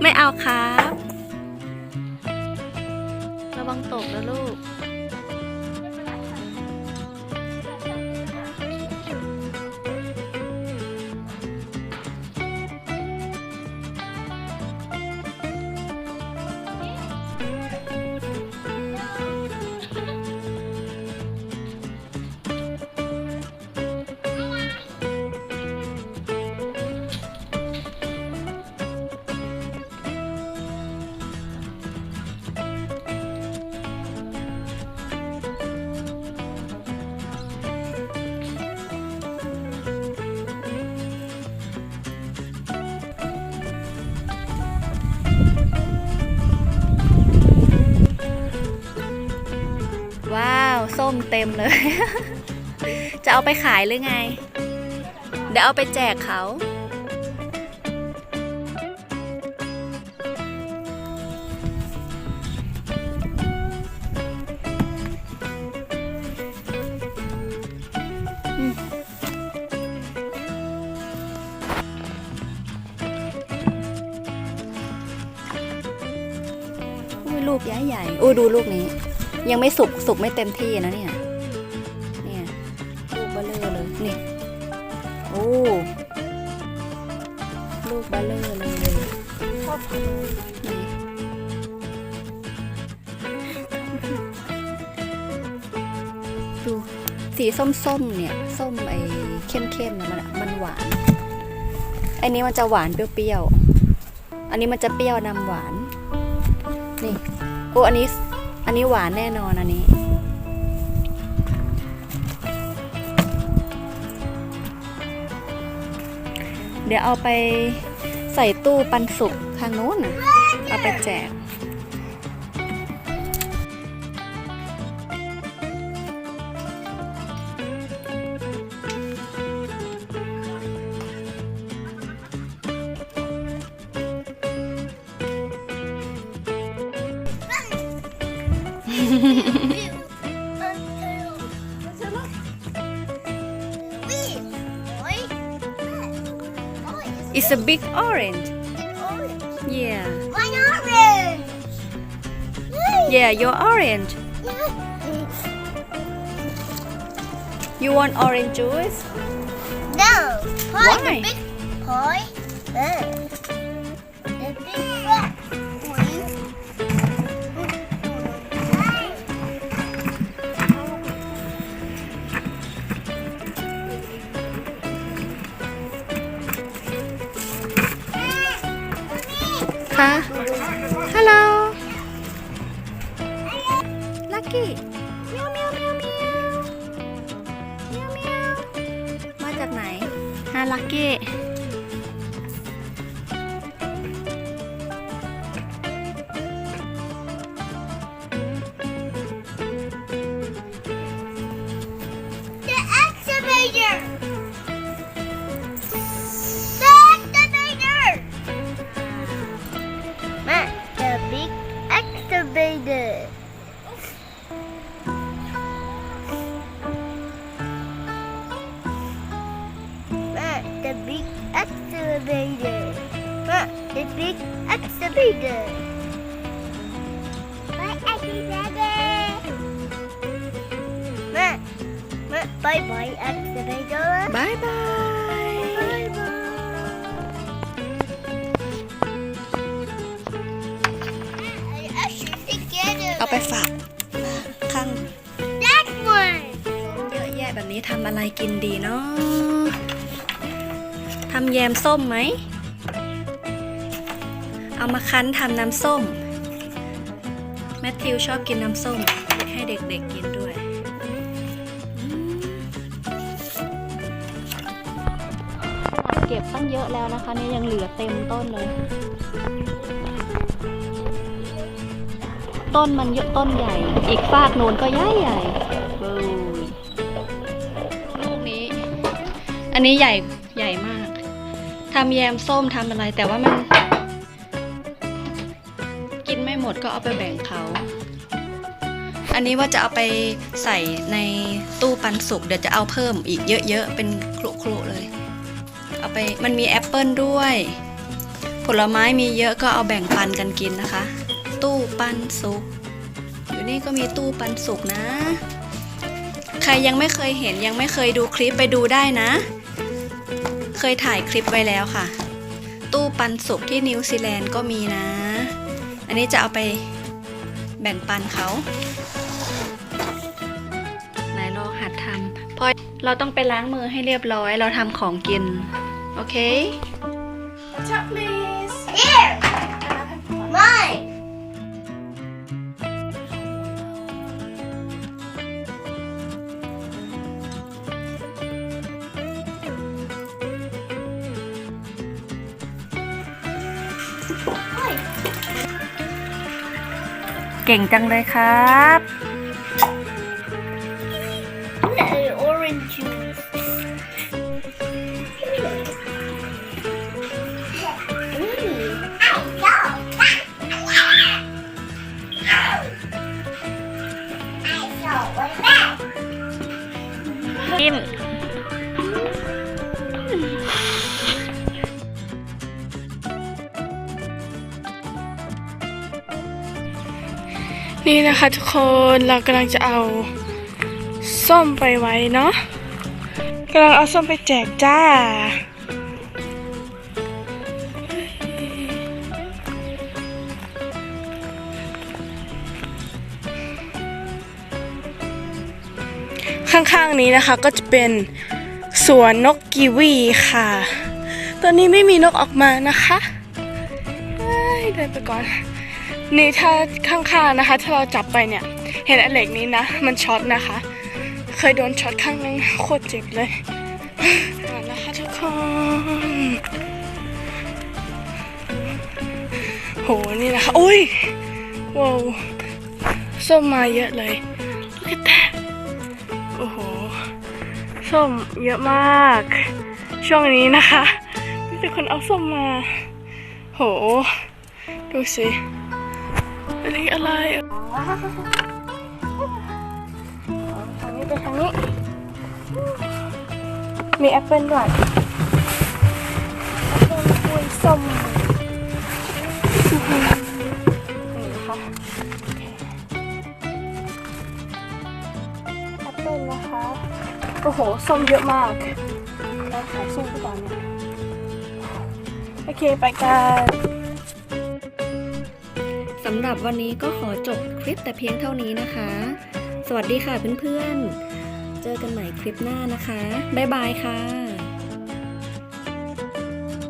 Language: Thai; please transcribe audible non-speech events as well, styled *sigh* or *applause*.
ไม่เอาครับ มเต็มเลย จะเอาไปขายหรือไง เดี๋ยวเอาไปแจกเขาอุ้ยลูกใหญ่ใหญ่ๆอุ้ยดูลูกนี้ ยังไม่สุกสุกไม่เต็มที่นะเนี่ย เนี่ยลูกเบลเลอร์เลย นี่ โอ้ ลูกเบลเลอร์เลยนี่ดู สีส้มๆ เนี่ย ส้มไอ้เข้มๆนะมันมันหวานไอ้นี้มันจะหวานเปรี้ยวๆ อันนี้มันจะเปรี้ยวนำหวาน นี่ โอ้ อันนี้ อันนี้หวานแน่นอนอันนี้ เดี๋ยวเอาไปใส่ตู้ปันสุกทางนู้นน่ะเอาไปแจก *laughs* It's a big orange yeah Why not orange? yeah you're orange you want orange juice No. Why? Huh? Lucky. เมียวเมียวเมียวเมียวเมียวเมียวมาจากไหนฮะลักกี้ The excavator! The excavator! Matt, the big excavator. excavator. Bye, excavator. Matt, Matt, bye bye, excavator. บายบาย Bye bye. เอาไปฝากข้าง That one. เยอะแยะแบบนี้ทำอะไรกินดีเนาะทำแยมส้มไหม เอามาคั้นทำน้ำส้ม แมทธิวชอบกินน้ำส้ม ให้เด็กๆกินด้วยอืมเก็บตั้งเยอะแล้วนะคะเนี่ยยังเหลือเต็มต้นเลย ต้นมันเยอะต้นใหญ่ อีกฟากโน้นก็ใหญ่ใหญ่เบ้ยลูกนี้ อันนี้ใหญ่ใหญ่มากทำแยมส้มทำอะไรแต่ว่ามัน ดก็เอาไปแบ่งเขา อันนี้ว่าจะเอาไปใส่ในตู้ปันสุกเดี๋ยวจะเอาเพิ่มอีกเยอะๆ เป็นครุๆเลย เอาไปมันมีแอปเปิลด้วย ผลไม้มีเยอะก็เอาแบ่งปันกันกินนะคะ ตู้ปันสุกอยู่นี่ก็มีตู้ปันสุกนะ ใครยังไม่เคยเห็นยังไม่เคยดูคลิปไปดูได้นะ เคยถ่ายคลิปไว้แล้วค่ะ ตู้ปันสุกที่นิวซีแลนด์ก็มีนะ อันนี้จะเอาไปแบ่งปันเขาไหนลองหัดทำพอเราต้องไปล้างมือให้เรียบร้อย เราทำของกิน โอเค Watch out, please. Here. Mine. Hi. เก่งจังเลยครับ Uh, orange juice. Mm. กิน นี่นะคะทุกคนเรากำลังจะเอาส้มไปไว้เนาะกำลังเอาส้มไปแจกจ้า ข้างๆนี้นะคะก็จะเป็นสวนนกกีวีค่ะ ตอนนี้ไม่มีนกออกมานะคะเอ้ยเดินไปก่อน นี่ถ้าข้างๆนะคะ ถ้าเราจับไปเนี่ย เห็นอันเหล็กนี้นะ มันช็อตนะคะ เคยโดนช็อตข้างนึงโคตรเจ็บเลยมานะคะทุกคนโหนี่นะคะอุ้ยว้าวส้มมาเยอะเลย Look at that โอ้โหส้มเยอะมาก ช่วงนี้นะคะมีแต่คนเอาส้มมา โห ดูสิ อันนี้อะไรทางนี้ไปทางนี้ มีแอปเปิลด้วยแอปเปิลคุยส้มนี่นะคะแอปเปิลนะคะ โอ้โห ส้มเยอะมากเราขายส้มไปก่อนเนี่ยโอเค ไปกันำหรับวันนี้ก็ขอจบคลิปแต่เพียงเท่านี้นะคะ สวัสดีค่ะเพื่อนๆ เจอกันใหม่คลิปหน้านะคะ บ๊ายบายค่ะ